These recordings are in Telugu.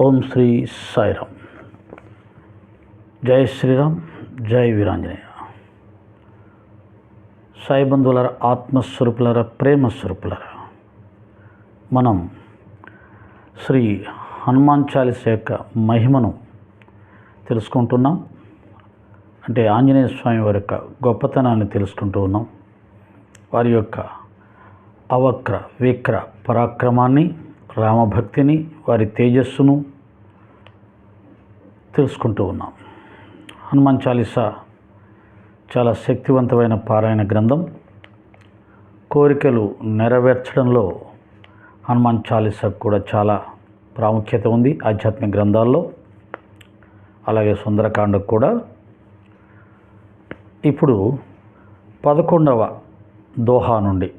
ఓం శ్రీ సాయిరామ్. జై శ్రీరామ్ జై వీరాంజనేయ. సాయి బంధువులర ఆత్మస్వరూపులర ప్రేమస్వరూపులర మనం శ్రీ హనుమాన్ చాలీస యొక్క మహిమను తెలుసుకుంటున్నాం. అంటే ఆంజనేయ స్వామి వారి యొక్క గొప్పతనాన్ని తెలుసుకుంటూ ఉన్నాం. వారి యొక్క అవక్ర విక్ర పరాక్రమాన్ని రామభక్తిని వారి తేజస్సును తెలుసుకుంటూ ఉన్నాం. హనుమాన్ చాలీసా చాలా శక్తివంతమైన పారాయణ గ్రంథం. కోరికలు నెరవేర్చడంలో హనుమాన్ చాలీసాకు కూడా చాలా ప్రాముఖ్యత ఉంది ఆధ్యాత్మిక గ్రంథాల్లో. అలాగే సుందరకాండకు కూడా. ఇప్పుడు పదకొండవ దోహా నుండి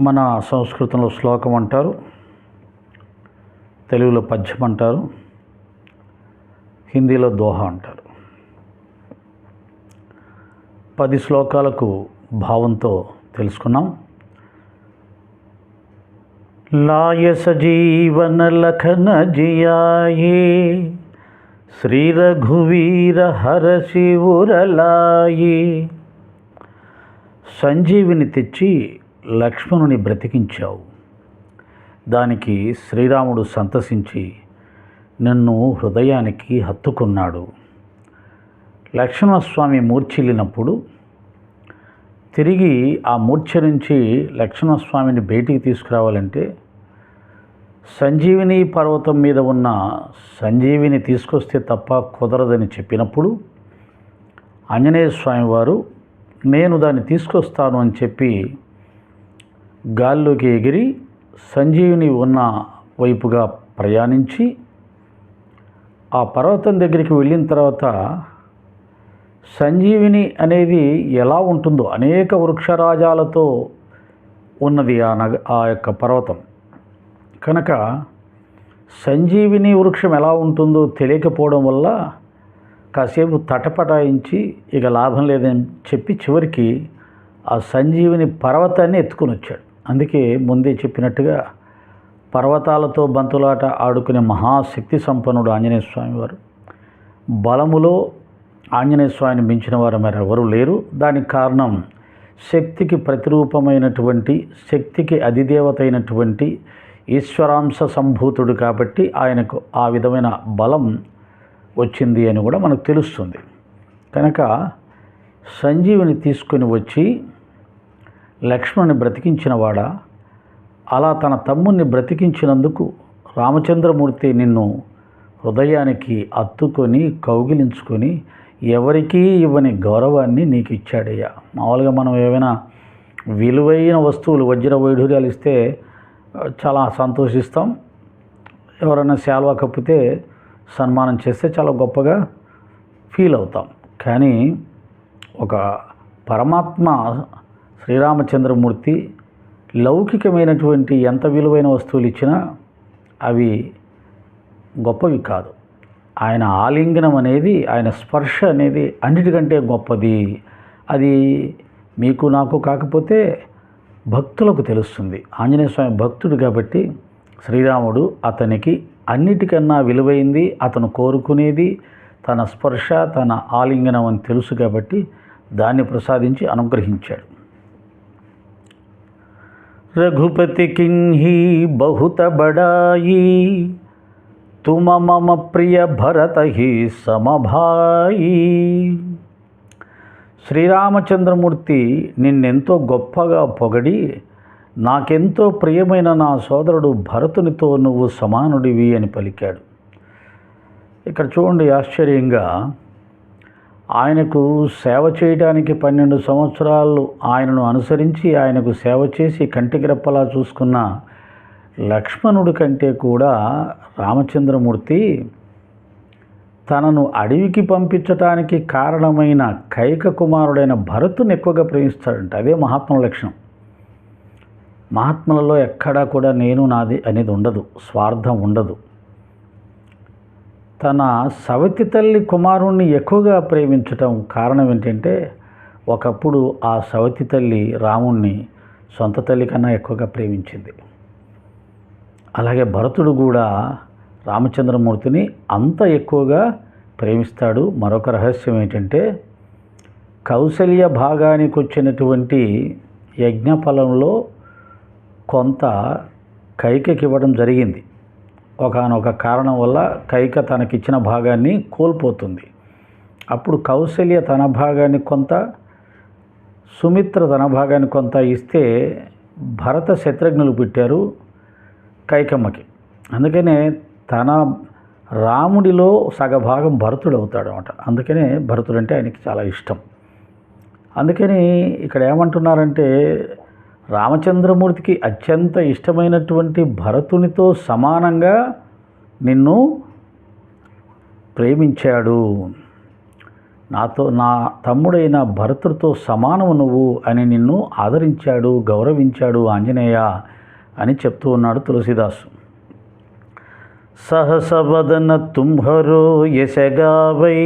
మన సంస్కృతంలో శ్లోకం అంటారు తెలుగులో పద్యం అంటారు హిందీలో దోహ అంటారు. పది శ్లోకాలకు భావంతో తెలుసుకున్నాం. లాయ సజీవన లఖన జియాయే శ్రీ రఘువీర హర శివురలాయే సంజీవిని తెచ్చి లక్ష్మణుని బ్రతికించావు. దానికి శ్రీరాముడు సంతసించి నన్ను హృదయానికి హత్తుకున్నాడు. లక్ష్మణస్వామి మూర్ఛిల్లినప్పుడు తిరిగి ఆ మూర్ఛ నుంచి లక్ష్మణస్వామిని బయటికి తీసుకురావాలంటే సంజీవిని పర్వతం మీద ఉన్న సంజీవిని తీసుకొస్తే తప్ప కుదరదని చెప్పినప్పుడు ఆంజనేయ స్వామి వారు నేను దాన్ని తీసుకొస్తాను అని చెప్పి గాల్లోకి ఎగిరి సంజీవిని ఉన్న వైపుగా ప్రయాణించి ఆ పర్వతం దగ్గరికి వెళ్ళిన తర్వాత సంజీవిని అనేది ఎలా ఉంటుందో అనేక వృక్షరాజాలతో ఉన్నది ఆ నగ ఆ యొక్క పర్వతం. కనుక సంజీవిని వృక్షం ఎలా ఉంటుందో తెలియకపోవడం వల్ల కాసేపు తటపటాయించి ఇక లాభం లేదని చెప్పి చివరికి ఆ సంజీవిని పర్వతాన్ని ఎత్తుకుని వచ్చాడు. అందుకే ముందే చెప్పినట్టుగా పర్వతాలతో బంతులాట ఆడుకునే మహాశక్తి సంపన్నుడు ఆంజనేయ స్వామి వారు. బలములో ఆంజనేయ స్వామిని మించిన వారు మరి ఎవరు లేరు. దానికి కారణం శక్తికి ప్రతిరూపమైనటువంటి శక్తికి అధిదేవత అయినటువంటి ఈశ్వరాంశ సంభూతుడు కాబట్టి ఆయనకు ఆ విధమైన బలం వచ్చింది అని కూడా మనకు తెలుస్తుంది. కనుక సంజీవిని తీసుకొని వచ్చి లక్ష్మణుని బ్రతికించినవాడా? అలా తన తమ్ముణ్ణి బ్రతికించినందుకు రామచంద్రమూర్తి నిన్ను హృదయానికి అత్తుకొని కౌగిలించుకొని ఎవరికీ ఇవ్వని గౌరవాన్ని నీకు ఇచ్చాడయ్యా మామూలుగా మనం ఏమైనా విలువైన వస్తువులు వజ్ర వైఢూర్యాలు ఇస్తే చాలా సంతోషిస్తాం. ఎవరైనా శాల్వా కప్పితే సన్మానం చేస్తే చాలా గొప్పగా ఫీల్ అవుతాం. కానీ ఒక పరమాత్మ శ్రీరామచంద్రమూర్తి లౌకికమైనటువంటి ఎంత విలువైన వస్తువులు ఇచ్చినా అవి గొప్పవి కాదు. ఆయన ఆలింగనం అనేది ఆయన స్పర్శ అనేది అన్నిటికంటే గొప్పది. అది మీకు నాకు కాకపోతే భక్తులకు తెలుస్తుంది. ఆంజనేయ స్వామి భక్తుడు కాబట్టి శ్రీరాముడు అతనికి అన్నిటికన్నా విలువైంది అతను కోరుకునేది తన స్పర్శ తన ఆలింగనం అని తెలుసు కాబట్టి దాన్ని ప్రసాదించి అనుగ్రహించాడు. రఘుపతి కింహి బహుత బడాయి? తుమ మమ ప్రియ భరత హి సమభాయి? శ్రీరామచంద్రమూర్తి నిన్నెంతో గొప్పగా పొగడి నాకెంతో ప్రియమైన నా సోదరుడు భరతునితో నువ్వు సమానుడివి అని పలికాడు. ఇక్కడ చూడండి ఆశ్చర్యంగా ఆయనకు సేవ చేయడానికి పన్నెండు సంవత్సరాలు ఆయనను అనుసరించి ఆయనకు సేవ చేసి కంటికి రెప్పలా చూసుకున్న లక్ష్మణుడి కంటే కూడా రామచంద్రమూర్తి తనను అడవికి పంపించటానికి కారణమైన కైక కుమారుడైన భరతుని ఎక్కువగా ప్రేమిస్తాడంట. అదే మహాత్ముల లక్షణం. మహాత్ములలో ఎక్కడా కూడా నేను నాది అనేది ఉండదు. స్వార్థం ఉండదు. తన సవతి తల్లి కుమారుణ్ణి ఎక్కువగా ప్రేమించటం కారణం ఏంటంటే ఒకప్పుడు ఆ సవతి తల్లి రాముణ్ణి సొంత తల్లి కన్నా ఎక్కువగా ప్రేమించింది. అలాగే భరతుడు కూడా రామచంద్రమూర్తిని అంత ఎక్కువగా ప్రేమిస్తాడు. మరొక రహస్యం ఏంటంటే కౌశల్య భాగానికి వచ్చినటువంటి యజ్ఞఫలంలో కొంత కైకకి ఇవ్వడం జరిగింది. ఒకనొక కారణం వల్ల కైక తనకిచ్చిన భాగాన్ని కోల్పోతుంది. అప్పుడు కౌశల్య తన భాగాన్ని కొంత సుమిత్ర తన భాగాన్ని కొంత ఇస్తే భరత శత్రుఘ్నులు పుట్టారు కైకమ్మకి. అందుకనే తన రాముడిలో సగభాగం భరతుడు అవుతాడు అనమాట అందుకనే భరతుడు అంటే ఆయనకి చాలా ఇష్టం. అందుకని ఇక్కడ ఏమంటున్నారంటే రామచంద్రమూర్తికి అత్యంత ఇష్టమైనటువంటి భరతునితో సమానంగా నిన్ను ప్రేమించాడు. నాతో నా తమ్ముడైన భరతుడితో సమానము నువ్వు అని నిన్ను ఆదరించాడు గౌరవించాడు ఆంజనేయ అని చెప్తూ ఉన్నాడు తులసిదాసు. సహసవదన తుంహరో యశగావై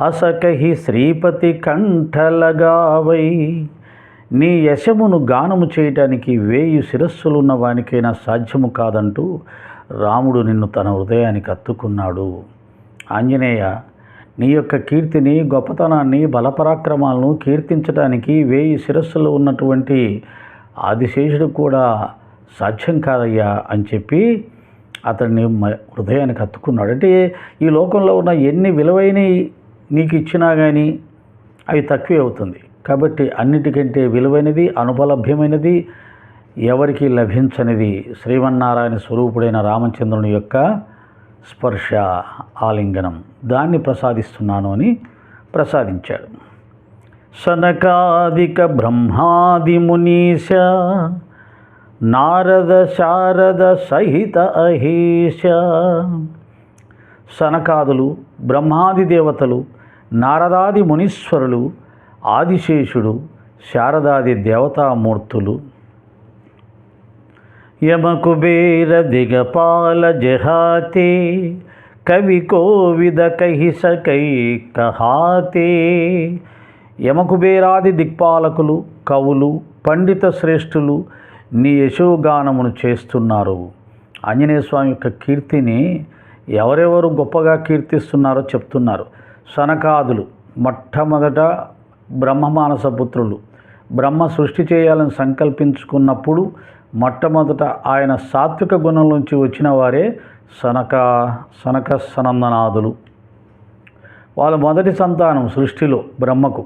అసకహి శ్రీపతి కంఠలగావై నీ యశమును గానము చేయటానికి వేయి శిరస్సులున్న వానికైనా సాధ్యము కాదంటూ రాముడు నిన్ను తన హృదయానికి అత్తుకున్నాడు. ఆంజనేయ నీ యొక్క కీర్తిని గొప్పతనాన్ని బలపరాక్రమాలను కీర్తించడానికి వేయి శిరస్సులు ఉన్నటువంటి ఆదిశేషుడు కూడా సాధ్యం కాదయ్యా అని చెప్పి అతన్ని మ- హృదయానికి హత్తుకున్నాడు అంటే ఈ లోకంలో ఉన్న ఎన్ని విలువైనవి నీకు ఇచ్చినా కానీ అవి తక్కువే అవుతుంది. కాబట్టి అన్నిటికంటే విలువైనది అనుపలభ్యమైనది ఎవరికి లభించనిది శ్రీమన్నారాయణ స్వరూపుడైన రామచంద్రుని యొక్క స్పర్శ ఆలింగనం. దాన్ని ప్రసాదిస్తున్నాను అని ప్రసాదించాడు. సనకాదిక బ్రహ్మాది మునీశ నారద శారద సహిత అహీశ సనకాదులు బ్రహ్మాది దేవతలు నారదాది మునీశ్వరులు ఆదిశేషుడు శారదాది దేవతామూర్తులు. యమకుబేర దిగపాల జహాతే కవి కోవిద కహిస కై కహాతే. యమకుబేరాది దిక్పాలకులు కవులు పండిత శ్రేష్ఠులు నీ యశోగానమును చేస్తున్నారు. ఆంజనేయ స్వామి యొక్క కీర్తిని ఎవరెవరు గొప్పగా కీర్తిస్తున్నారో చెప్తున్నారు. సనకాదులు మొట్టమొదట బ్రహ్మమానస పుత్రులు. బ్రహ్మ సృష్టి చేయాలని సంకల్పించుకున్నప్పుడు మొట్టమొదట ఆయన సాత్విక గుణం నుంచి వచ్చిన వారే సనక సనక సనందనాథులు. వాళ్ళ మొదటి సంతానం సృష్టిలో బ్రహ్మకు.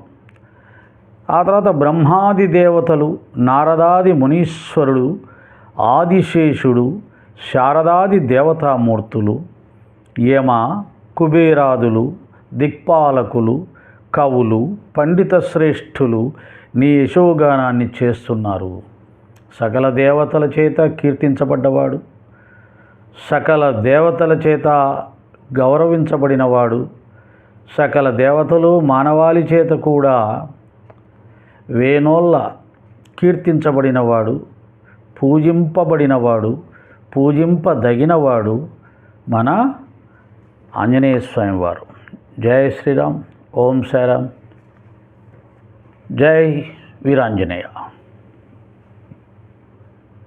ఆ తర్వాత బ్రహ్మాది దేవతలు నారదాది మునీశ్వరుడు ఆదిశేషుడు శారదాది దేవతామూర్తులు యమ కుబేరాదులు దిక్పాలకులు కవులు పండిత శ్రేష్ఠులు నీ యశోగానాన్ని చేస్తున్నారు. సకల దేవతల చేత కీర్తించబడ్డవాడు. సకల దేవతల చేత గౌరవించబడినవాడు. సకల దేవతలు మానవాళి చేత కూడా వేనోళ్ళ కీర్తించబడినవాడు పూజింపబడినవాడు పూజింపదగినవాడు మన ఆంజనేయ స్వామివారు. జయ శ్రీరామ్. ఓం సారాం జై వీరాంజనేయ